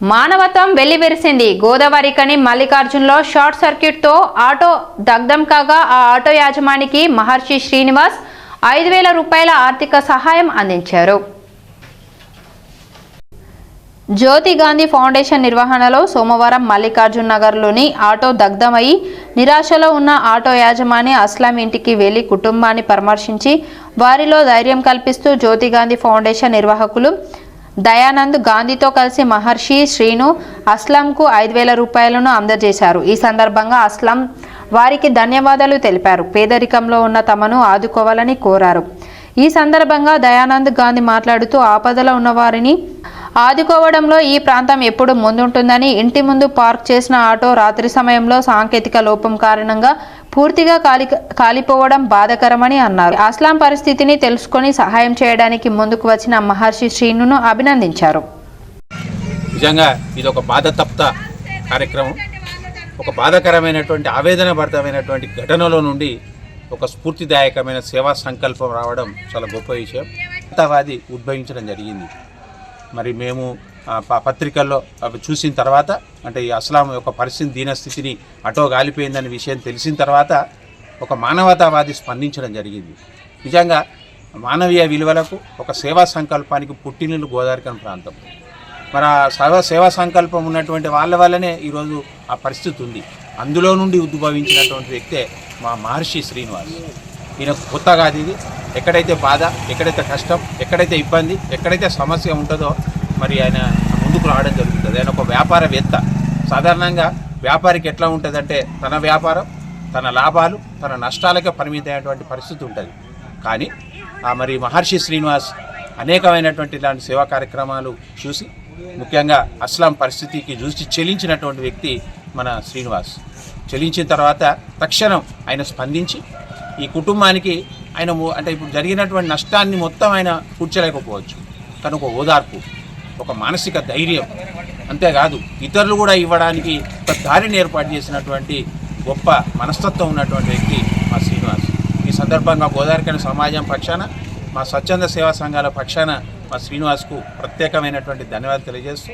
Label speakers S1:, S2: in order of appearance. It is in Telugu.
S1: మానవత్వం వెల్లివిరిసింది. గోదావరికని మల్లికార్జున్లో షార్ట్ సర్క్యూట్తో ఆటో దగ్ధం కాగా ఆ ఆటో యాజమానికి మహర్షి శ్రీనివాస్ ఐదు వేల రూపాయల ఆర్థిక సహాయం అందించారు. జ్యోతి గాంధీ ఫౌండేషన్ నిర్వహణలో సోమవారం మల్లికార్జున్ నగర్లోని ఆటో దగ్ధమై నిరాశలో ఉన్న ఆటో యాజమాని అస్లాం ఇంటికి వెళ్ళి కుటుంబాన్ని పరామర్శించి వారిలో ధైర్యం కల్పిస్తూ జ్యోతి గాంధీ ఫౌండేషన్ నిర్వాహకులు దయానంద్ గాంధీతో కలిసి మహర్షి శ్రీను అస్లాంకు ఐదు వేల రూపాయలను అందజేశారు. ఈ సందర్భంగా అస్లాం వారికి ధన్యవాదాలు తెలిపారు. పేదరికంలో ఉన్న తమను ఆదుకోవాలని కోరారు. ఈ సందర్భంగా దయానంద్ గాంధీ మాట్లాడుతూ ఆపదలో ఉన్నవారిని ఆదుకోవడంలో ఈ ప్రాంతం ఎప్పుడు ముందుంటుందని ఇంటి ముందు పార్క్ చేసిన ఆటో రాత్రి సమయంలో సాంకేతిక లోపం కారణంగా పూర్తిగా కాలి కాలిపోవడం బాధకరమని అన్నారు. అస్లాం పరిస్థితిని తెలుసుకొని సహాయం చేయడానికి ముందుకు వచ్చిన మహర్షి శ్రీనును అభినందించారు.
S2: నిజంగా ఇది ఒక బాధతప్త కార్యక్రమం. ఒక బాధాకరమైనటువంటి ఆవేదనభరితమైనటువంటి ఘటనలో నుండి ఒక స్ఫూర్తిదాయకమైన సేవా సంకల్పం రావడం చాలా గొప్ప విషయం. అంతవాది ఉద్భవించడం జరిగింది. మరి మేము పత్రికల్లో అవి చూసిన తర్వాత అంటే ఈ అస్లాం యొక్క పరిస్థితి దీనస్థితిని అటో గాలిపోయిందనే విషయం తెలిసిన తర్వాత ఒక మానవతావాది స్పందించడం జరిగింది. నిజంగా మానవీయ విలువలకు ఒక సేవా సంకల్పానికి పుట్టినీళ్ళు గోదావరికన్ ప్రాంతం. మరి ఆ సేవా సేవా సంకల్పం ఉన్నటువంటి వాళ్ళ వల్లనే ఈరోజు ఆ పరిస్థితి ఉంది. అందులో నుండి ఉద్భవించినటువంటి వ్యక్తే మా మహర్షి శ్రీనివాస్. ఈయన కొత్త కాదు ఇది ఎక్కడైతే బాధ ఎక్కడైతే కష్టం ఎక్కడైతే ఇబ్బంది ఎక్కడైతే సమస్య ఉంటుందో మరి ఆయన ముందుకు రావడం జరుగుతుంది. ఆయన ఒక వ్యాపారవేత్త. సాధారణంగా వ్యాపారికి ఎట్లా ఉంటుందంటే తన వ్యాపారం తన లాభాలు తన నష్టాలకే పరిమితమైనటువంటి పరిస్థితి ఉంటుంది. కానీ ఆ మరి మహర్షి శ్రీనివాస్ అనేకమైనటువంటి ఇలాంటి సేవా కార్యక్రమాలు చూసి ముఖ్యంగా అస్లాం పరిస్థితికి చూసి చెలించినటువంటి వ్యక్తి మన శ్రీనివాస్. చెలించిన తర్వాత తక్షణం ఆయన స్పందించి ఈ కుటుంబానికి ఆయన అంటే ఇప్పుడు జరిగినటువంటి నష్టాన్ని మొత్తం ఆయన కూర్చోలేకపోవచ్చు. కనుక ఓదార్పు. ఒక మానసిక ధైర్యం. అంతేకాదు ఇతరులు కూడా ఇవ్వడానికి ఒక దారిని ఏర్పాటు చేసినటువంటి గొప్ప మనస్తత్వం ఉన్నటువంటి వ్యక్తి మా శ్రీనివాస్. ఈ సందర్భంగా గోదావరికని సమాజం పక్షాన మా స్వచ్ఛంద సేవా సంఘాల పక్షాన మా శ్రీనివాస్కు ప్రత్యేకమైనటువంటి ధన్యవాదాలు తెలియజేస్తూ